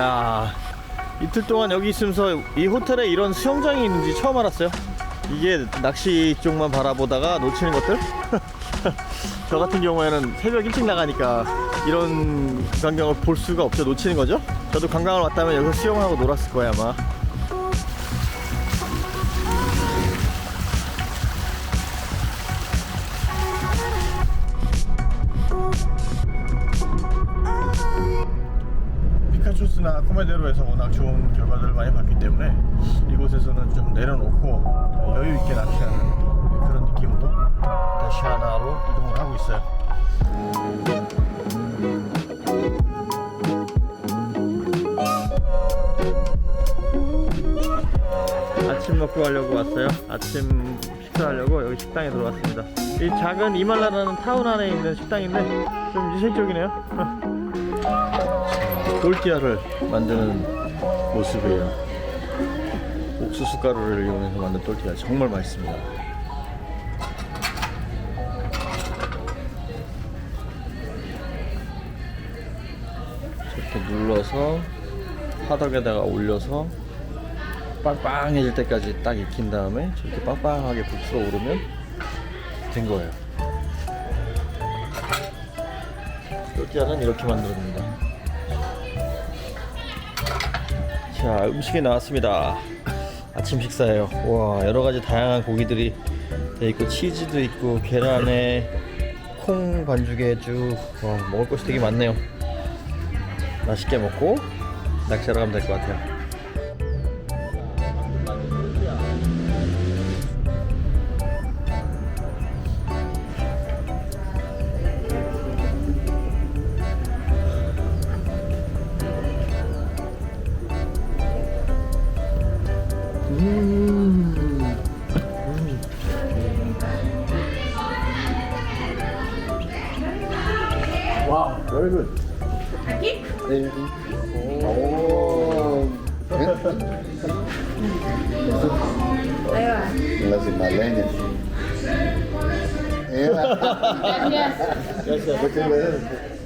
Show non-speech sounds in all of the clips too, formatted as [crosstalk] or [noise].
야 이틀 동안 여기 있으면서 이 호텔에 이런 수영장이 있는지 처음 알았어요. 이게 낚시 쪽만 바라보다가 놓치는 것들? [laughs] 저 같은 경우에는 새벽 일찍 나가니까 이런 광경을 볼 수가 없죠. 놓치는 거죠. 저도 관광을 왔다면 여기서 수영하고 놀았을 거야 아마. 코메데로에서 워낙 좋은 결과들을 많이 봤기 때문에 이곳에서는 좀 내려놓고 여유 있게 낚시하는 그런 느낌으로 다시 하나로 이동을 하고 있어요. 아침 먹고 가려고 왔어요. 아침 식사하려고 여기 식당에 들어왔습니다. 이 작은 이말라라는 타운 안에 있는 식당인데 좀 이색적이네요. [laughs] 똘띠아를 만드는 모습이에요. 옥수수 가루를 이용해서 만든 똘띠아 정말 맛있습니다. 이렇게 눌러서 화덕에다가 올려서 빵빵해질 때까지 딱 익힌 다음에 저렇게 빵빵하게 부풀어 오르면 된 거예요. 똘띠아는 이렇게 만들어집니다. 자 음식이 나왔습니다. 아침 식사예요. 와 여러가지 다양한 고기들이 돼 있고 치즈도 있고 계란에 콩 반죽에 쭉. 와, 먹을 것이 되게 많네요. 맛있게 먹고 낚시하러 가면 될 것 같아요 Wow, very good. Aquí? Eh, oh. Ahí va. Las himalañas. Gracias. Gracias. Muchas gracias.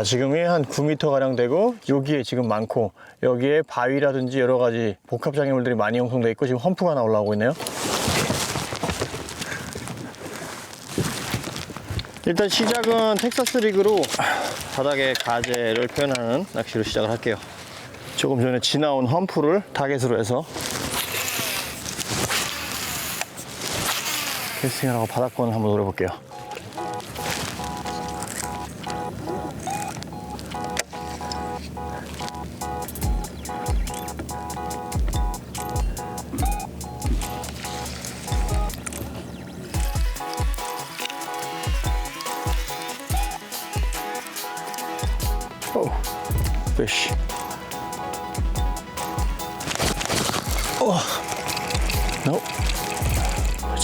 자 지금이 한 9m 가량 되고 여기에 지금 많고 여기에 바위라든지 여러 가지 복합 장애물들이 많이 형성돼 있고 지금 험프가 하나 올라오고 있네요. 일단 시작은 텍사스 리그로 바닥에 가재를 표현하는 낚시로 시작을 할게요. 조금 전에 지나온 험프를 타겟으로 해서 캐스팅을 하고 바닥권을 한번 노려볼게요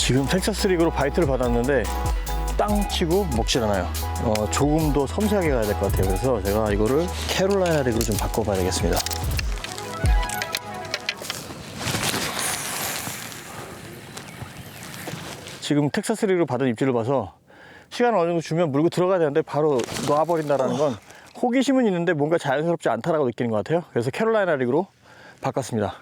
지금 텍사스 리그로 바이트를 받았는데 땅 치고 먹질 않아요. 어, 조금 더 섬세하게 가야 될 것 같아요. 그래서 제가 이거를 캐롤라이나 리그로 좀 바꿔봐야 되겠습니다. 지금 텍사스 리그로 받은 입질을 봐서 시간을 어느 정도 주면 물고 들어가야 되는데 바로 놔버린다라는 건 호기심은 있는데 뭔가 자연스럽지 않다라고 느끼는 것 같아요. 그래서 캐롤라이나 리그로 바꿨습니다.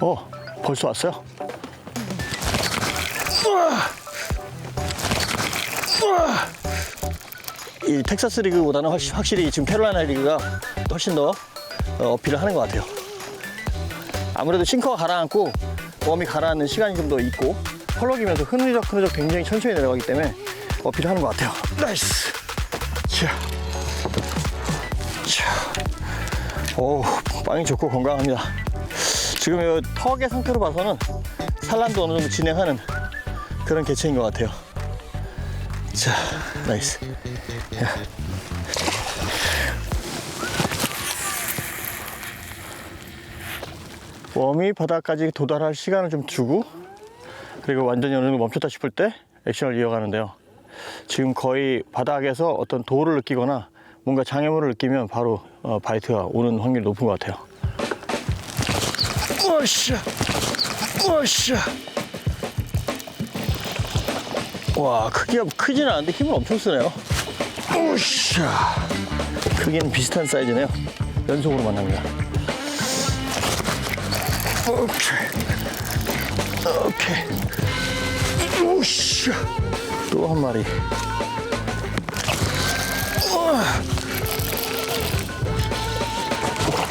어, 벌써 왔어요? 이 텍사스 리그보다는 확- 확실히 지금 캐롤라이나 리그가 훨씬 더 어, 어필을 하는 것 같아요. 아무래도 싱커가 가라앉고 웜이 가라앉는 시간이 좀 더 있고 펄럭이면서 흐느적 흐느적 굉장히 천천히 내려가기 때문에 어필을 하는 것 같아요. 나이스. 자, 자, 오, 빵이 좋고 건강합니다. 지금 이 턱의 상태로 봐서는 산란도 어느 정도 진행하는 그런 개체인 것 같아요. 자, 나이스. 야. 웜이 바닥까지 도달할 시간을 좀 주고 그리고 완전히 어느 정도 멈췄다 싶을 때 액션을 이어가는데요. 지금 거의 바닥에서 어떤 도를 느끼거나 뭔가 장애물을 느끼면 바로 어, 바이트가 오는 확률이 높은 것 같아요. 오샤, 오샤. 와, 크기가 크지는 않은데 힘을 엄청 쓰네요. 오샤. 크기는 비슷한 사이즈네요. 연속으로 만납니다. 오케이. 오케이. 오샤. 또한 마리.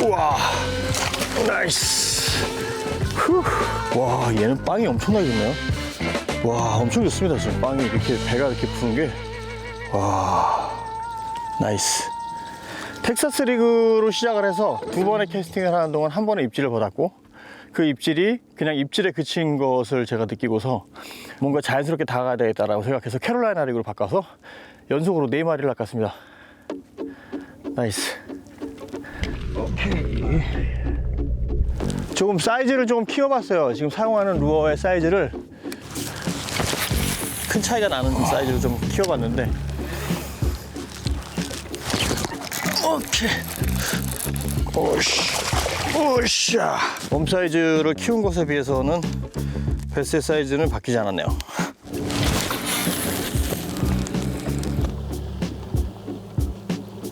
우와. 나이스. 후. 와, 얘는 빵이 엄청나게 좋네요. 와, 엄청 좋습니다. 지금 빵이 이렇게 배가 이렇게 푸는 게. 와, 나이스. 텍사스 리그로 시작을 해서 두 번의 캐스팅을 하는 동안 한 번의 입질을 받았고 그 입질이 그냥 입질에 그친 것을 제가 느끼고서 뭔가 자연스럽게 다가가야 되겠다라고 생각해서 캐롤라이나 리그로 바꿔서 연속으로 네 마리를 낚았습니다. 나이스. 오케이. 조금 사이즈를 조금 키워봤어요. 지금 사용하는 루어의 사이즈를 큰 차이가 나는 사이즈로 좀 키워봤는데 오케이 오씨 오샤 몸 사이즈를 키운 것에 비해서는 뱃의 사이즈는 바뀌지 않았네요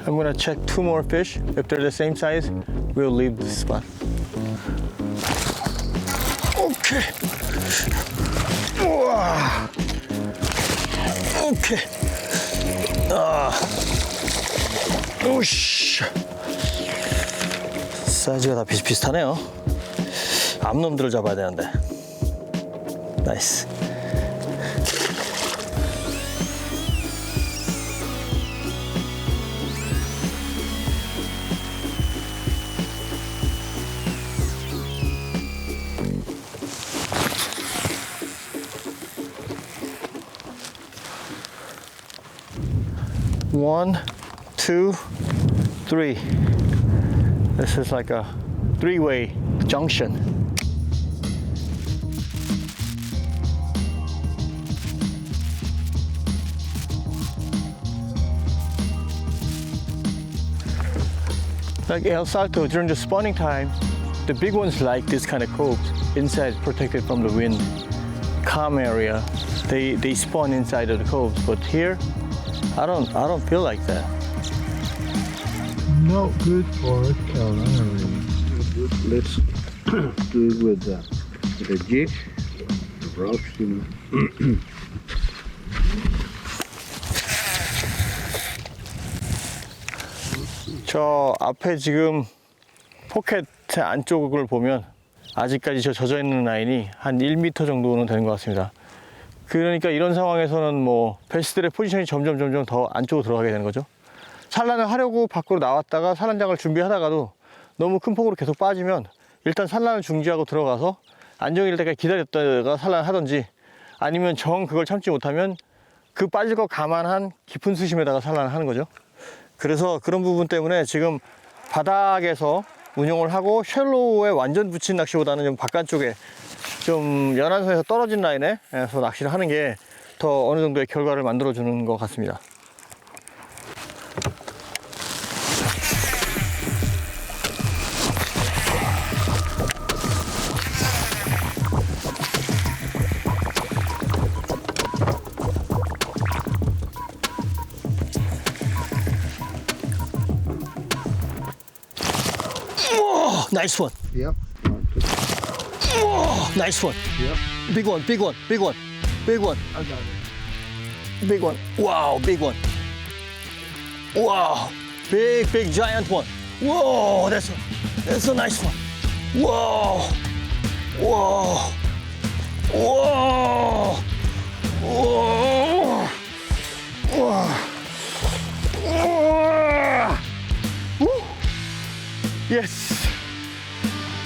I'm check two more fish. If they're the same size, we'll leave the spot. 오케이. 우와. 오케이. 아. 오씨. 사이즈가 다 비슷비슷하네요. 암놈들을 잡아야 되는데. 나이스. One, two, three. This is like a three-way junction. Like El Salto, during the spawning time, the big ones like this kind of cove, inside protected from the wind, calm area. They they spawn inside of the coves, but here, I don't I don't feel like that. Not good for Carolina really. Let's do it with the, with the jig, the rocks, you know. 저 앞에 지금 포켓 안쪽을 보면 아직까지 저 젖어 있는 라인이 한 1m 정도는 되는 것 같습니다. 그러니까 이런 상황에서는 뭐 베스들의 포지션이 점점 점점 더 안쪽으로 들어가게 되는 거죠. 산란을 하려고 밖으로 나왔다가 산란장을 준비하다가도 너무 큰 폭으로 계속 빠지면 일단 산란을 중지하고 들어가서 안정일 때까지 기다렸다가 산란하든지 아니면 정 그걸 참지 못하면 그 빠질 거 감안한 깊은 수심에다가 산란을 하는 거죠. 그래서 그런 부분 때문에 지금 바닥에서 운용을 하고 쉘로우에 완전 붙인 낚시보다는 좀 바깥쪽에 좀 연안선에서 떨어진 라인에서 낚시를 하는 게 더 어느 정도의 결과를 만들어 주는 것 같습니다. 오, 나이스 원. Yep. Nice one. Yep. Big one, big one, big one, big one. I got it. Big one. Wow, big one. Wow, big, big, giant one. Whoa, that's a, that's a nice one. Whoa, whoa, whoa, whoa, whoa, whoa. Woo. Yes,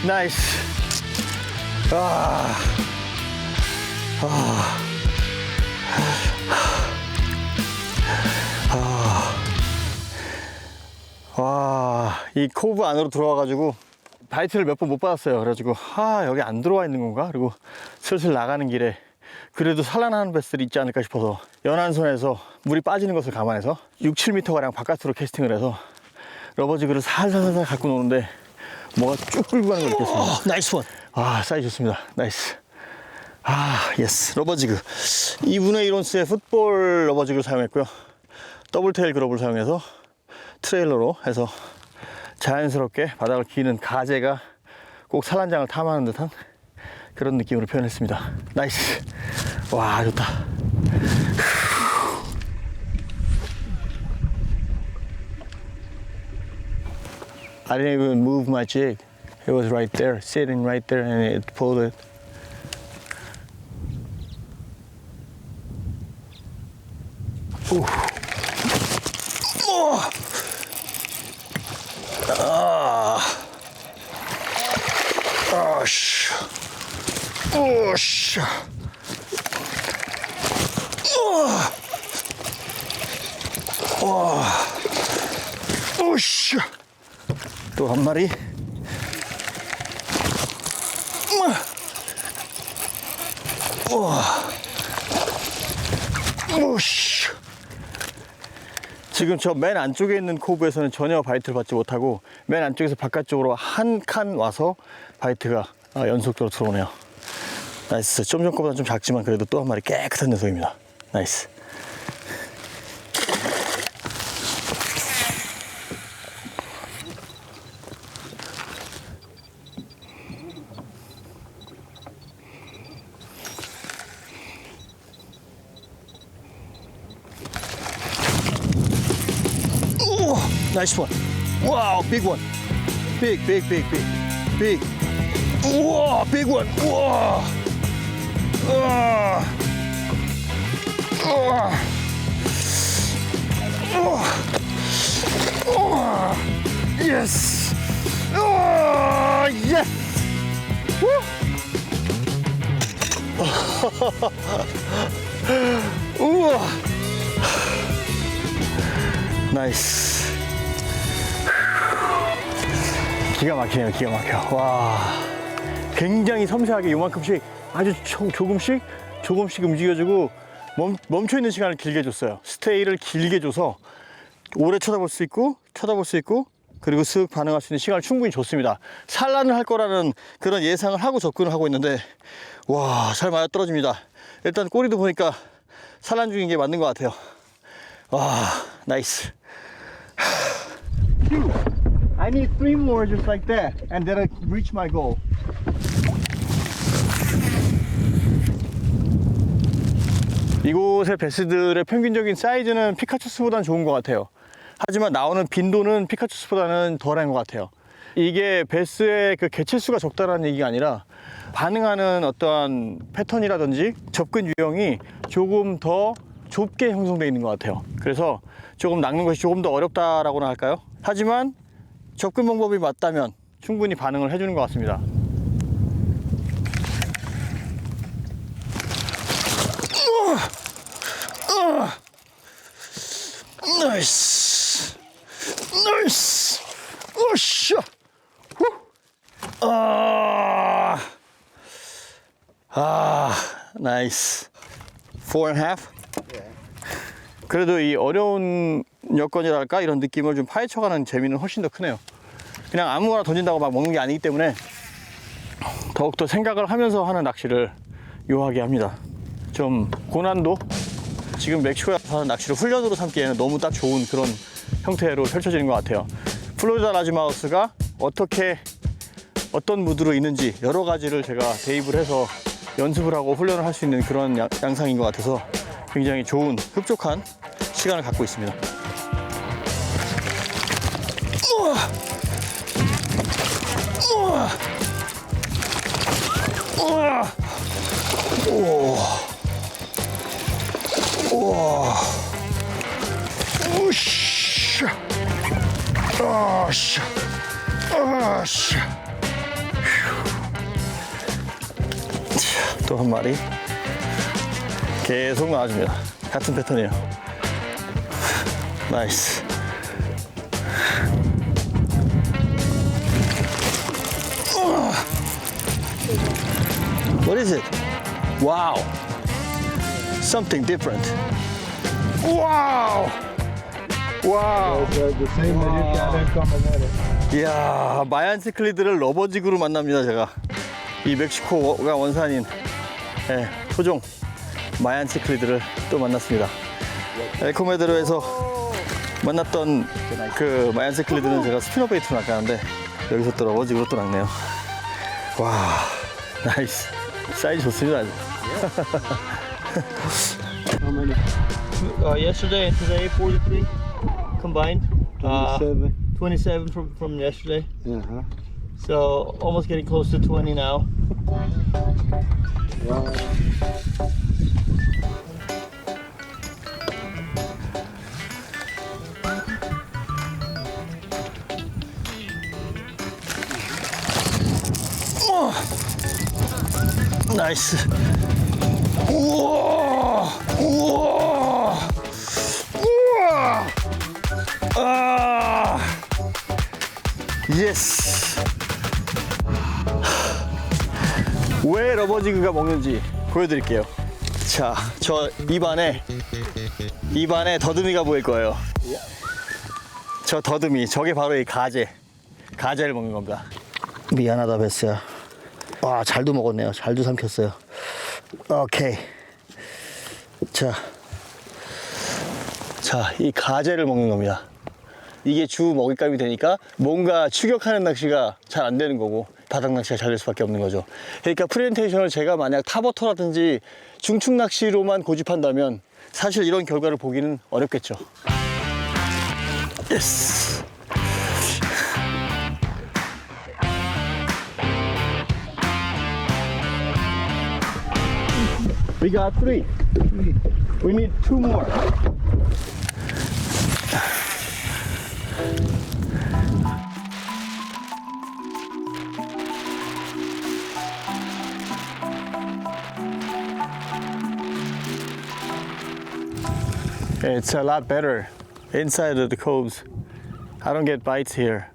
nice. 아, 와, 이 코브 안으로 들어와가지고 바이트를 몇 번 못 받았어요. 그래가지고, 아, 여기 안 들어와 있는 건가? 그리고 슬슬 나가는 길에 그래도 산란하는 베스들이 있지 않을까 싶어서 연안선에서 물이 빠지는 것을 감안해서 6, 7m가량 바깥으로 캐스팅을 해서 러버지그를 살살살살 갖고 노는데 뭐가 쭉 끌고 가는 걸 느꼈습니다. 나이스 원. 아, 사이즈 좋습니다. 나이스. 아, 예스. 러버지그. 2분의 1온스의 풋볼 러버지그를 사용했고요. 더블 테일 그럽을 사용해서 트레일러로 해서 자연스럽게 바닥을 기는 가재가 꼭 산란장을 탐하는 듯한 그런 느낌으로 표현했습니다. 나이스. 와, 좋다. I didn't even move my jig. It was right there, sitting right there, and it pulled it. Ooh. Oh. Ah. Oh, sh. Oh, sh. Oh. Oh. Oh, sh. 또 한 마리. 지금 저 맨 안쪽에 있는 코브에서는 전혀 바이트를 받지 못하고 맨 안쪽에서 바깥쪽으로 한 칸 와서 바이트가 아, 연속적으로 들어오네요. 나이스. 좀 전 거보다 좀 작지만 그래도 또 한 마리 깨끗한 녀석입니다. 나이스. Nice one. Wow, big one. Big, big, big, big, big. Whoa, big one. Whoa. Ah. Ah. Ah. Ah. Yes. Oh, yes. Woo. 우와. [laughs] 기가 막히네요, 기가 막혀. 와. 굉장히 섬세하게 요만큼씩 아주 조, 조금씩, 조금씩 움직여주고 멈, 멈춰있는 시간을 길게 줬어요. 스테이를 길게 줘서 오래 쳐다볼 수 있고, 쳐다볼 수 있고, 그리고 쓱 반응할 수 있는 시간을 충분히 줬습니다. 산란을 할 거라는 그런 예상을 하고 접근을 하고 있는데, 와, 잘 맞아 떨어집니다. 일단 꼬리도 보니까 산란 중인 게 맞는 것 같아요. 와, 나이스. I need three more just like that, and then I reach my goal. 이곳의 베스들의 평균적인 사이즈는 피카츄스보다는 좋은 것 같아요. 하지만 나오는 빈도는 피카츄스보다는 덜한 것 같아요. 이게 베스의 그 개체수가 적다라는 얘기가 아니라 반응하는 어떠한 패턴이라든지 접근 유형이 조금 더 좁게 형성되어 있는 것 같아요. 그래서 조금 낚는 것이 조금 더 어렵다라고나 할까요? 하지만 접근 방법이 맞다면 충분히 반응을 해주는 것 같습니다. 나이스, 나이스, 후, 아, 아, 나이스, four and a half. 그래도 이 어려운 여건이랄까 이런 느낌을 좀 파헤쳐가는 재미는 훨씬 더 크네요. 그냥 아무거나 던진다고 막 먹는 게 아니기 때문에 더욱더 생각을 하면서 하는 낚시를 요하게 합니다. 좀 고난도 지금 멕시코에서 하는 낚시를 훈련으로 삼기에는 너무 딱 좋은 그런 형태로 펼쳐지는 것 같아요. 플로리다 라지마우스가 어떻게 어떤 무드로 있는지 여러 가지를 제가 대입을 해서 연습을 하고 훈련을 할 수 있는 그런 양- 양상인 것 같아서 굉장히 좋은 흡족한 시간을 갖고 있습니다. 오샤, 오샤, 오샤. 또한 마리. 계속 나와줍니다. 같은 패턴이에요. 나이스. What is it? Wow. something different. Wow! Wow! 이야 마얀 스클리드를 러버지그로 만납니다 제가 이 멕시코가 원산인 예, 토종 마얀 스클리드를 또 만났습니다 엘코메드로에서 만났던 그 마얀 스클리드는 제가 스피너 베이트로 낚았는데 여기서 또 러버지그로 또 낚네요 와 나이스 사이즈 좋습니다 아주 How many? uh, yesterday and today 43 combined Uh, 27. 27 from, from yesterday Uh-huh. So almost getting close to 20 now. Wow. 나이스. 우와! 우와! 우와! 아! 예스. 왜 러버지그가 먹는지 보여드릴게요. 자, 저 입안에 입안에 더듬이가 보일 거예요. 저 더듬이, 저게 바로 이 가재. 가재를 먹는 겁니다. 미안하다 베스야. 와, 잘도 먹었네요. 잘도 삼켰어요. 오케이. 자. 자, 이 가재를 먹는 겁니다. 이게 주 먹잇감이 되니까 뭔가 추격하는 낚시가 잘 안 되는 거고 바닥 낚시가 잘 될 수밖에 없는 거죠. 그러니까 프레젠테이션을 제가 만약 타버터라든지 중축 낚시로만 고집한다면 사실 이런 결과를 보기는 어렵겠죠. 예스. We got three. We need two more. It's a lot better inside of the coves. I don't get bites here.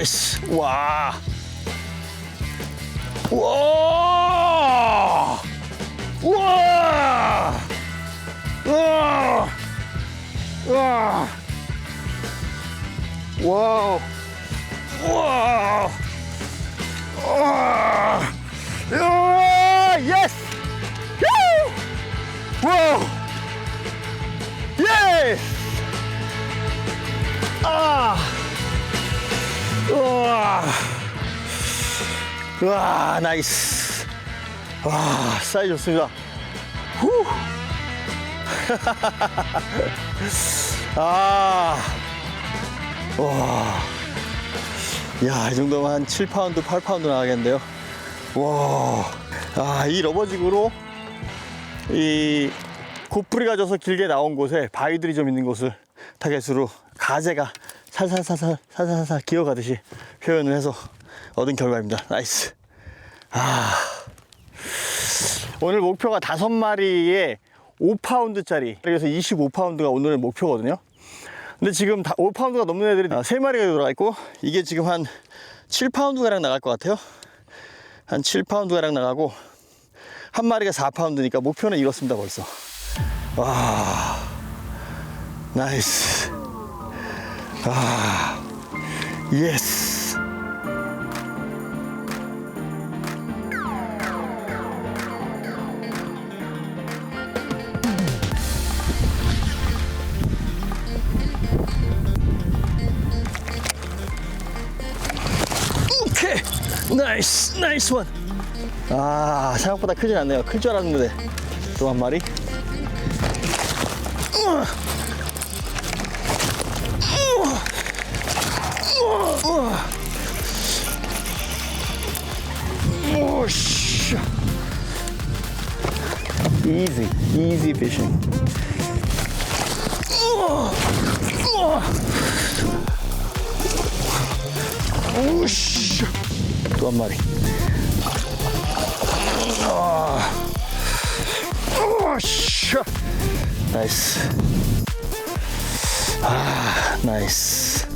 나이스. 와. 와. 우와! 우와! 우와! 와우! 우와! 우와! 우와! 예스! 후! 와우! 와! 우와, 나이스! 와, 사이즈 좋습니다. 후! [laughs] 아, 와. 야, 이 정도면 한 7파운드, 8파운드 나가겠는데요. 와. 아, 이 러버지그로 이 곱뿌리가 져서 길게 나온 곳에 바위들이 좀 있는 곳을 타겟으로 가재가 살살살살 살 살살살 기어가듯이 표현을 해서 얻은 결과입니다. 나이스. 아. 오늘 목표가 다섯 마리에 5파운드짜리 그래서 25파운드가 오늘 목표거든요 근데 지금 다 5파운드가 넘는 애들이 3마리가 들어가 있고 이게 지금 한 7파운드 가량 나갈 것 같아요 한 7파운드 가량 나가고 한 마리가 4파운드니까 목표는 이렇습니다 벌써 와 나이스 아 예스 오케이 나이스 나이스 원. 아 생각보다 크진 않네요. 클 줄 알았는데 또 한 마리. Easy fishing. 오씨. 또 한 마리. 아, 오, 샤. 나이스. 아, 나이스.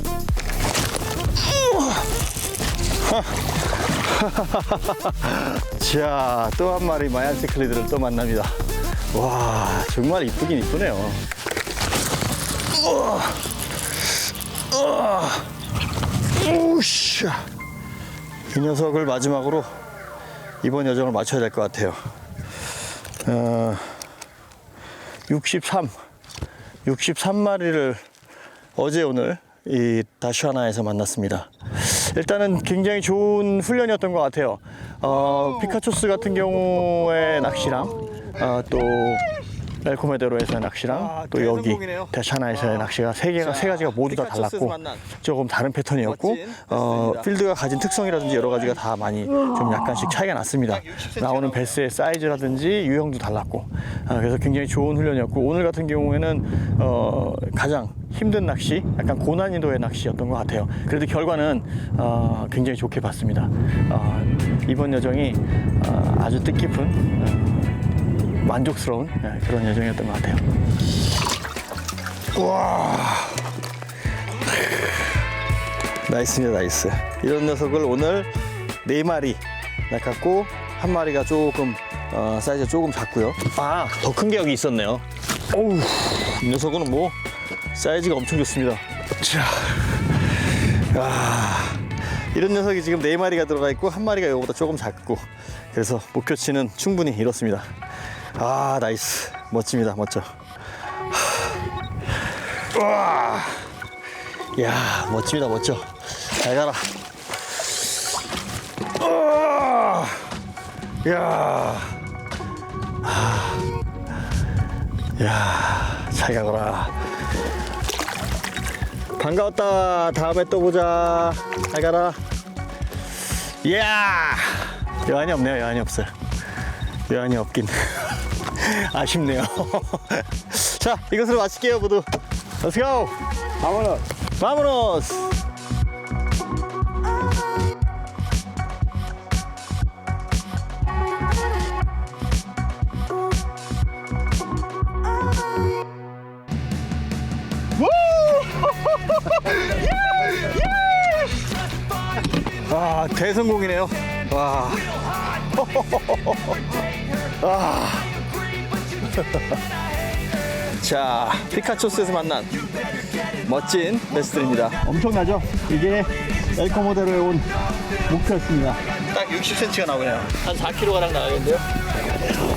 자, 또 한 마리 마얀 시클리드를 또 만납니다. 와, 정말 이쁘긴 이쁘네요. 이 녀석을 마지막으로 이번 여정을 마쳐야 될 것 같아요. 어, 63, 63마리를 어제 오늘 이 다슈아나에서 만났습니다. 일단은 굉장히 좋은 훈련이었던 것 같아요. 어, 피카초스 같은 경우의 낚시랑 어, 또 멜코메데로에서의 낚시랑 아, 또 여기 대성공이네요. 대샤나에서의 낚시가 세 개가 세 가지가 모두 다 달랐고 만난 조금 다른 패턴이었고 멋진 어. 필드가 가진 특성이라든지 여러 가지가 다 많이 좀 약간씩 차이가 났습니다. 60cm 나오는 베스의 사이즈라든지 유형도 달랐고 아, 그래서 굉장히 좋은 훈련이었고 오늘 같은 경우에는 어, 가장 힘든 낚시, 약간 고난이도의 낚시였던 것 같아요. 그래도 결과는 어, 굉장히 좋게 봤습니다. 어, 이번 여정이 어, 아주 뜻깊은 어, 만족스러운 예, 그런 여정이었던 것 같아요. 와. 나이스입니다, 나이스. 이런 녀석을 오늘 네 마리 낚았고 한 마리가 조금 어, 사이즈가 조금 작고요. 아, 더 큰 게 여기 있었네요. 어우, 이 녀석은 뭐 사이즈가 엄청 좋습니다. 자, 아, 이런 녀석이 지금 네 마리가 들어가 있고 한 마리가 이거보다 조금 작고 그래서 목표치는 충분히 이렇습니다. 아, 나이스, 멋집니다, 멋져. 와. 야 멋집니다 멋져 잘 가라 어! 야, 아. 야, 잘 가거라. 반가웠다. 다음에 또 보자. 잘 가라. 이야, 여한이 없네요. 여한이 없어요. 여한이 없긴. [laughs] [laughs] 아쉽네요. [laughs] 자, 이것으로 마칠게요, 모두. Let's go. Vámonos. Vámonos. 아 대성공이네요. 와. [laughs] 아. [laughs] 자 피카초스에서 만난 멋진 베스트입니다. 엄청나죠? 이게 엘코 모델로에 온 목표였습니다. 딱 60cm가 나오네요. 한 4kg 가량 나가겠는데요?